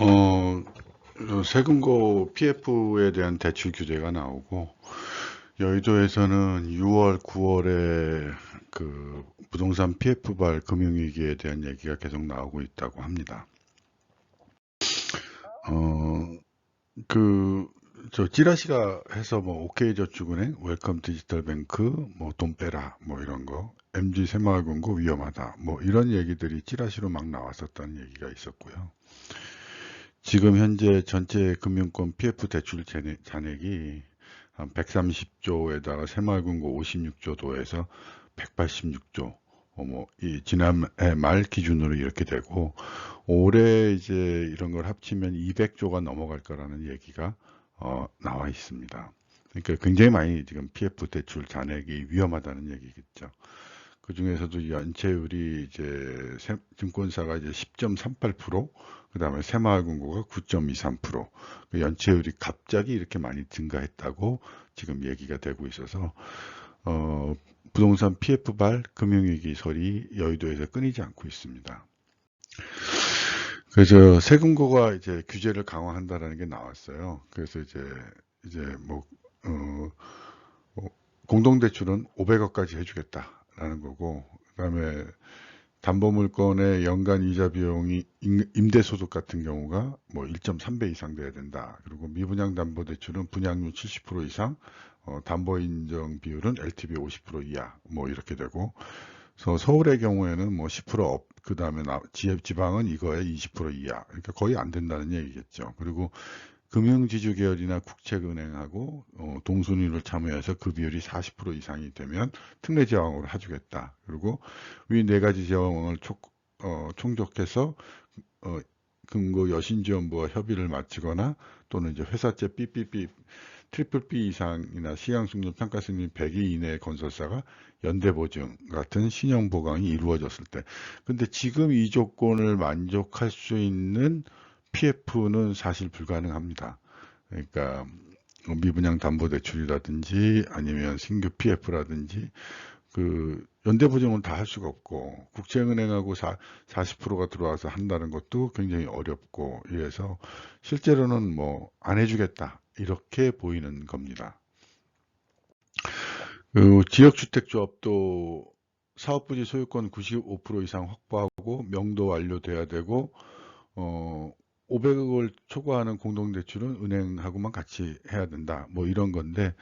어, 세금고 PF에 대한 대출 규제가 나오고 여의도에서는 6월, 9월에 그 부동산 PF발 금융위기에 대한 얘기가 계속 나오고 있다고 합니다. 어, 그, 저 찌라시가 해서 뭐 OK저축은행, 웰컴 디지털뱅크, 뭐 돈 빼라, 뭐 이런 거, MG 새마을금고 위험하다, 뭐 이런 얘기들이 찌라시로 막 나왔었다는 얘기가 있었고요. 지금 현재 전체 금융권 PF 대출 잔액- 잔액이 한 130조에다가 새마을금고 56조 도에서 186조, 어, 뭐, 이 지난해 말 기준으로 이렇게 되고 올해 이제 이런 걸 합치면 200조가 넘어갈 거라는 얘기가 어, 나와 있습니다. 그러니까 굉장히 많이 지금 PF 대출 잔액이 위험하다는 얘기겠죠. 그 중에서도 연체율이 이제 세- 증권사가 이제 10.38%, 그 다음에 새마을금고가 9.23%, 그 연체율이 갑자기 이렇게 많이 증가했다고 지금 얘기가 되고 있어서 어, 부동산 PF발 금융위기 소리 여의도에서 끊이지 않고 있습니다. 그래서 세금고가 이제 규제를 강화한다라는 게 나왔어요. 그래서 이제 이제 뭐 어, 어, 공동대출은 500억까지 해주겠다 라는 거고, 그다음에 담보물건의 연간 이자 비용이 임- 임대소득 같은 경우가 뭐 1.3배 이상 돼야 된다. 그리고 미분양 담보대출은 분양률 70% 이상, 어, 담보 인정 비율은 LTV 50% 이하, 뭐 이렇게 되고, 그래서 서울의 경우에는 뭐 10% 업, 그 다음에 지방은 이거에 20% 이하, 그러니까 거의 안 된다는 얘기겠죠. 그리고 금융지주 계열이나 국책은행하고 어, 동순위를 참여해서 그 비율이 40% 이상이 되면 특례 제왕으로 해주겠다. 그리고 위 네 가지 제왕을 촉, 어, 총적해서 어, 금고 여신지원부와 협의를 마치거나 또는 이제 회사채 삐삐삐 트리플 B 이상이나 시향승률 평가승률 100위 이내의 건설사가 연대 보증 같은 신용 보강이 이루어졌을 때 근데 지금 이 조건을 만족할 수 있는 PF는 사실 불가능합니다. 그러니까 뭐 미분양 담보 대출이라든지 아니면 신규 PF라든지 그 연대 보증은 다 할 수가 없고 국제은행하고 40%가 들어와서 한다는 것도 굉장히 어렵고 이래서 실제로는 뭐 안 해주겠다 이렇게 보이는 겁니다. 그 지역주택조합도 사업부지 소유권 95% 이상 확보하고 명도 완료돼야 되고 어 500억을 초과하는 공동대출은 은행하고만 같이 해야 된다. 뭐 이런 건데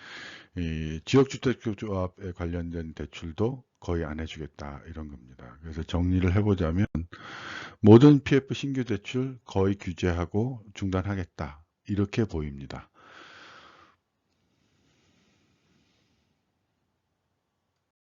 이 지역주택조합에 관련된 대출도 거의 안 해주겠다 이런 겁니다. 그래서 정리를 해보자면 모든 PF 신규 대출 거의 규제하고 중단하겠다 이렇게 보입니다.